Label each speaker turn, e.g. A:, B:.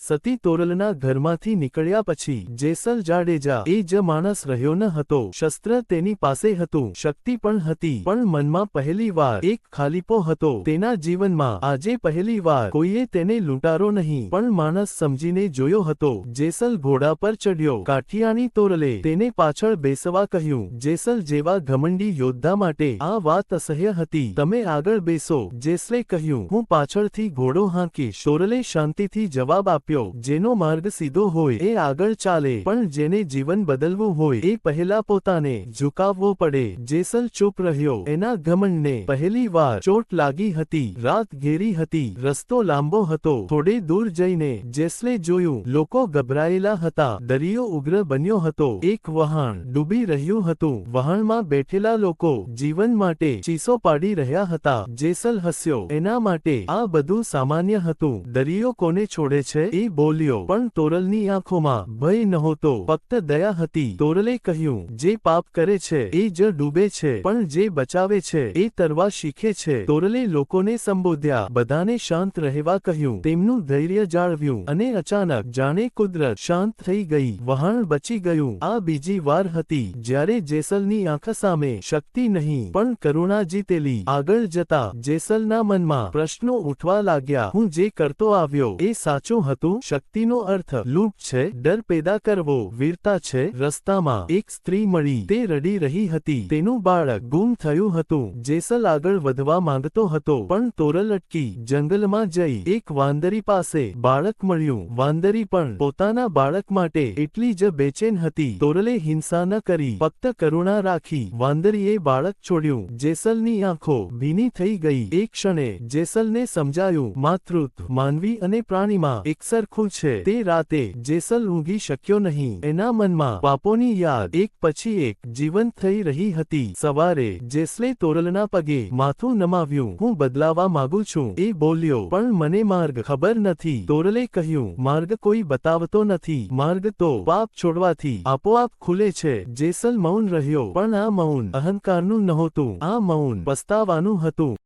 A: સતી તોરલના ઘરમાંથી નીકળ્યા પછી જેસલ જાડેજા એ જ માણસ રહ્યો ન હતો. શસ્ત્ર તેની પાસે હતું. શક્તિ પણ હતી, પણ મનમાં પહેલી વાર એક ખાલીપો હતો. તેના જીવનમાં આજે પહેલી વાર કોઈએ તેને લૂંટારો નહીં, પણ માણસ સમજીને જોયો હતો. જેસલ ઘોડા પર ચડ્યો કાઠિયાની તોરલે તેને પાછળ બેસવા કહ્યું, જેસલ જેવા ઘમંડી યોદ્ધા માટે આ વાત અસહ્ય હતી. તમે આગળ બેસો. જેસલે કહ્યું, હું પાછળથી ઘોડો હાંકીશ. તોરલે શાંતિથી જવાબ આપ્યો જેનો માર્ગ સીધો હોય એ આગળ ચાલે, પણ જેને જીવન બદલવું હોય એ પહેલા પોતાને ઝુકાવવો પડે. જેસલ ચૂપ રહ્યો. એના ઘમંડને પહેલી વાર ચોટ લાગી હતી. રાત ઘેરી હતી. રસ્તો લાંબો હતો. થોડે દૂર જઈને જેસલે જોયું, લોકો ગભરાયેલા હતા. દરિયો ઉગ્ર બન્યો હતો. એક વહાણ ડૂબી રહ્યું હતું. વહાણમાં બેઠેલા લોકો જીવન માટે ચીસો પાડી રહ્યા હતા. જેસલ હસ્યો. એના માટે આ બધું સામાન્ય હતું. દરિયો કોને છોડે છે? એ બોલ્યો, પણ તોરલની આંખોમાં ભય નહોતો. ફક્ત દયા હતી. તોરલે કહ્યું, જે પાપ કરે છે, એ જ ડૂબે છે, પણ જે બચાવે છે, એ તરવા શીખે છે. તોરલે લોકોને સંબોધ્યા. બધાને શાંત રહેવા કહ્યું. તેમનું ધૈર્ય જાળવ્યું અને અચાનક જાણે કુદરત શાંત થઈ ગઈ. વહાણ બચી ગયું. આ બીજી વાર હતી જ્યારે જેસલની આંખ સામે શક્તિ નહીં, પણ કરુણા જીતેલી. આગળ જતા જેસલના મનમાં પ્રશ્નો ઉઠવા લાગ્યા, હું જે કરતો આવ્યો એ સાચું હતું શક્તિનો અર્થ લૂંટ છે, ડર પેદા કરવો, વીરતા છે, રસ્તામાં એક સ્ત્રી મળી, તે રડી રહી હતી. તેનું બાળક ગુમ થયું હતું. જેસલ આગળ વધવા માંગતો હતો, પણ તોરલ અટકી. જંગલમાં જઈ એક વાંદરી પાસે બાળક મળ્યું. વાંદરી પણ પોતાના બાળક માટે એટલી જ બેચેન હતી. તોરલે હિંસા ન કરી, ફક્ત કરુણા રાખી વાંદરીએ બાળક છોડ્યું. જેસલની આંખો ભીની થઈ ગઈ. એક ક્ષણે જેસલને સમજાયું, માતૃત્વ માનવી અને પ્રાણીમાં એકસરખું છે. તે રાતે જેસલ ઊંઘી શક્યો નહીં. એના મનમાં પાપોની યાદ એક પછી એક જીવંત થઈ રહી હતી. સવારે જેસલે તોરલના પગે માથું નમાવ્યું. હું બદલાવા માંગુ છું. એ બોલ્યો, પણ મને માર્ગ ખબર નથી. તોરલે કહ્યું, માર્ગ કોઈ બતાવતો નથી. માર્ગ તો પાપ છોડવાથી આપોઆપ ખુલે છે. જેસલ મૌન રહ્યો, પણ આ મૌન અહંકારનું નહોતું. આ મૌન પસ્તાવાનું હતું.